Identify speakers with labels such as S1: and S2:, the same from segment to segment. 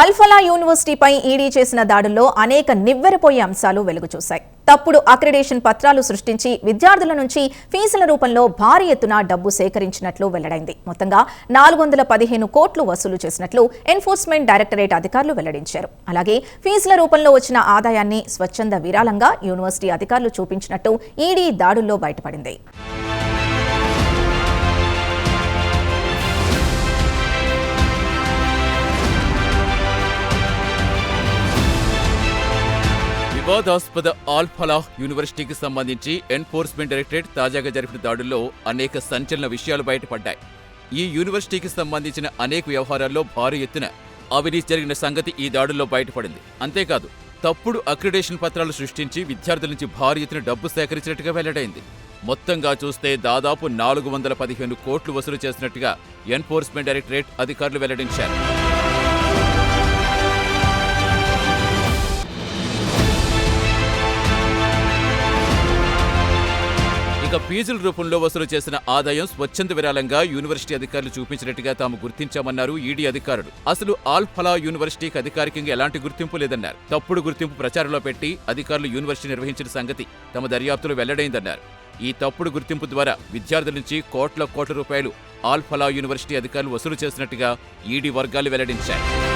S1: Al-Falah యూనివర్సిటీపై ED చేసిన దాడుల్లో అనేక నివ్వెరపోయే అంశాలు వెలుగు చూశాయి తప్పుడు అక్రిడేషన్ పత్రాలు సృష్టించి విద్యార్థుల నుంచి ఫీజుల రూపంలో భారీ ఎత్తున డబ్బు సేకరించినట్లు వెల్లడైంది. మొత్తంగా నాలుగు వందల పదిహేను కోట్లు వసూలు చేసినట్లు ఎన్ఫోర్స్మెంట్ డైరెక్టరేట్ అధికారులు వెల్లడించారు. అలాగే ఫీజుల రూపంలో వచ్చిన ఆదాయాన్ని స్వచ్ఛంద విరాళంగా యూనివర్సిటీ అధికారులు చూపించినట్టు ఈడీ దాడుల్లో బయటపడింది.
S2: వివాదాస్పద ఫలాహ్ యూనివర్సిటీకి సంబంధించి ఎన్ఫోర్స్మెంట్ డైరెక్టరేట్ తాజాగా జరిపిన దాడుల్లో అనేక సంచలన విషయాలు బయటపడ్డాయి. ఈ యూనివర్సిటీకి సంబంధించిన అనేక వ్యవహారాల్లో భారీ ఎత్తున అవినీతి జరిగిన సంగతి ఈ దాడుల్లో బయటపడింది. అంతేకాదు తప్పుడు అక్రిడేషన్ పత్రాలు సృష్టించి విద్యార్థుల నుంచి భారీ ఎత్తున డబ్బు సేకరించినట్టుగా వెల్లడైంది. మొత్తంగా చూస్తే దాదాపు నాలుగు వందల పదిహేను కోట్లు వసూలు చేసినట్టుగా ఎన్ఫోర్స్మెంట్ డైరెక్టరేట్ అధికారులు వెల్లడించారు. ఫీజుల రూపంలో వసూలు చేసిన ఆదాయం స్వచ్ఛంద విరాళంగా యూనివర్సిటీ అధికారులు చూపించినట్టుగా తాము గుర్తించామన్నారు ఈడీ అధికారులు. అసలు ఆల్ ఫలా యూనివర్సిటీకి అధికారికంగా ఎలాంటి గుర్తింపు లేదన్నారు. తప్పుడు గుర్తింపు ప్రచారంలో పెట్టి అధికారులు యూనివర్సిటీ నిర్వహించిన సంగతి తమ దర్యాప్తులో వెల్లడైందన్నారు. ఈ తప్పుడు గుర్తింపు ద్వారా విద్యార్థుల నుంచి కోట్ల కోట్ల రూపాయలు ఆల్ ఫలా యూనివర్సిటీ అధికారులు వసూలు చేసినట్టుగా ఈడీ వర్గాలు వెల్లడించాయి.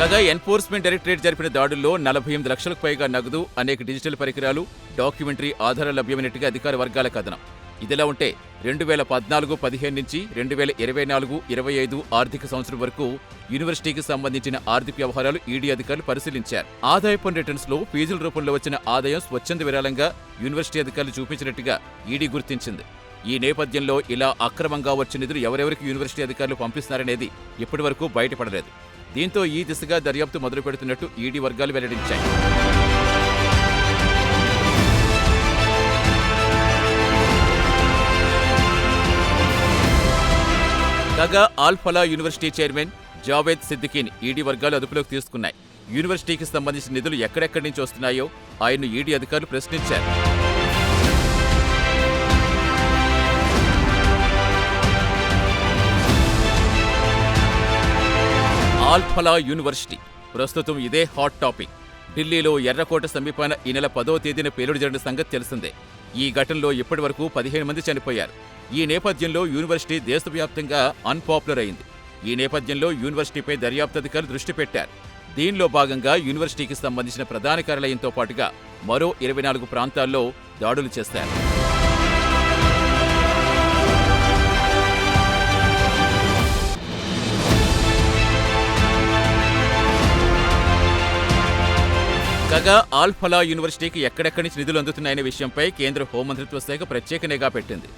S2: కాగా ఎన్ఫోర్స్మెంట్ డైరెక్టరేట్ జరిపిన దాడుల్లో నలభై ఎనిమిది లక్షలకు పైగా నగదు అనేక డిజిటల్ పరికరాలు డాక్యుమెంటరీ ఆధారాలు లభ్యమైనట్టుగా అధికార వర్గాల కథనం. ఇదిలా ఉంటే రెండు వేల పద్నాలుగు పదిహేను నుంచి రెండు వేల ఇరవై నాలుగు ఇరవై ఐదు ఆర్థిక సంవత్సరం వరకు యూనివర్సిటీకి సంబంధించిన ఆర్థిక వ్యవహారాలు ఈడీ అధికారులు పరిశీలించారు. ఆదాయ పన్ను రిటర్న్స్లో ఫీజుల రూపంలో వచ్చిన ఆదాయం స్వచ్ఛంద విరాళంగా యూనివర్సిటీ అధికారులు చూపించినట్టుగా ఈడీ గుర్తించింది. ఈ నేపథ్యంలో ఇలా అక్రమంగా వచ్చిన నిధులు ఎవరెవరికి యూనివర్సిటీ అధికారులు పంపిస్తున్నారనేది ఇప్పటివరకు బయటపడలేదు. దీంతో ఈ దిశగా దర్యాప్తు మొదలు పెడుతున్నట్టు ఈడీ వర్గాలు వెల్లడించాయి. కాగా ఆల్ఫలా యూనివర్సిటీ చైర్మన్ జావేద్ సిద్దికీని ఈడీ వర్గాలు అదుపులోకి తీసుకున్నాయి. యూనివర్సిటీకి సంబంధించిన నిధులు ఎక్కడెక్కడి నుంచి వస్తున్నాయో ఆయన్ను ఈడీ అధికారులు ప్రశ్నించారు. ఆల్ఫలా యూనివర్సిటీ. ప్రస్తుతం ఇదే హాట్ టాపిక్. ఢిల్లీలో ఎర్రకోట సమీపాన ఈ నెల పదో తేదీన పేలుడు జరిగిన సంగతి తెలిసిందే. ఈ ఘటనలో ఇప్పటి వరకు పదిహేను మంది చనిపోయారు. ఈ నేపథ్యంలో యూనివర్సిటీ దేశవ్యాప్తంగా అన్పాపులర్ అయింది. ఈ నేపథ్యంలో యూనివర్సిటీపై దర్యాప్తు అధికారులు దృష్టి పెట్టారు. దీనిలో భాగంగా యూనివర్సిటీకి సంబంధించిన ప్రధాన కార్యాలయంతో పాటుగా మరో ఇరవై నాలుగు ప్రాంతాల్లో దాడులు చేశారు. కాగా ఆల్ఫలా యూనివర్సిటీకి ఎక్కడెక్కడి నుంచి నిధులు అందుతున్నాయనే విషయంపై కేంద్ర హోంమంత్రిత్వ శాఖ ప్రత్యేక నిఘా పెట్టింది.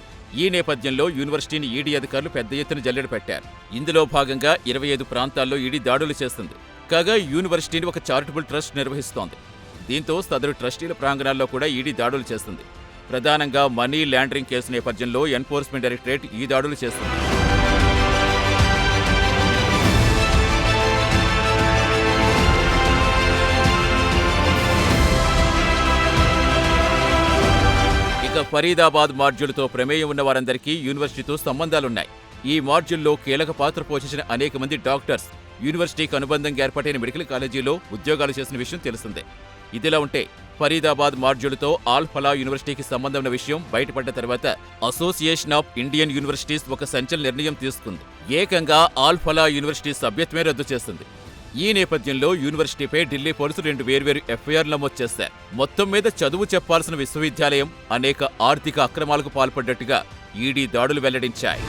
S2: ఈ నేపథ్యంలో యూనివర్సిటీని ఈడీ అధికారులు పెద్ద ఎత్తున జల్లెడ పెట్టారు. ఇందులో భాగంగా ఇరవై ఐదు ప్రాంతాల్లో ఈడీ దాడులు చేస్తుంది. కాగా యూనివర్సిటీని ఒక చారిటబుల్ ట్రస్ట్ నిర్వహిస్తోంది. దీంతో సదరు ట్రస్టీల ప్రాంగణాల్లో కూడా ఈడీ దాడులు చేస్తుంది. ప్రధానంగా మనీ ల్యాండరింగ్ కేసు నేపథ్యంలో ఎన్ఫోర్స్మెంట్ డైరెక్టరేట్ ఈ దాడులు చేస్తుంది. ఫరీదాబాద్ మాడ్యూల్తో ప్రమేయం ఉన్న వారందరికీ యూనివర్సిటీతో సంబంధాలున్నాయి. ఈ మాడ్యూల్లో కీలక పాత్ర పోషించిన అనేక మంది డాక్టర్స్ యూనివర్సిటీకి అనుబంధంగా ఏర్పాటైన మెడికల్ కాలేజీలో ఉద్యోగాలు చేసిన విషయం తెలిసిందే ఇదిలా ఉంటే ఫరీదాబాద్ మాడ్యూల్తో ఆల్ ఫలా యూనివర్సిటీకి సంబంధం ఉన్న విషయం బయటపడ్డ తర్వాత అసోసియేషన్ ఆఫ్ ఇండియన్ యూనివర్సిటీస్ ఒక సంచలన నిర్ణయం తీసుకుంది. ఏకంగా ఆల్ ఫలా యూనివర్సిటీ సభ్యత్వమే రద్దు చేస్తుంది. ఈ నేపథ్యంలో యూనివర్సిటీపై ఢిల్లీ పోలీసులు రెండు వేర్వేరు ఎఫ్ఐఆర్ నమోదు చేశారు మొత్తం మీద చదువు చెప్పాల్సిన విశ్వవిద్యాలయం అనేక ఆర్థిక అక్రమాలకు పాల్పడ్డట్టుగా ఈడీ దాడులు వెల్లడించాయి.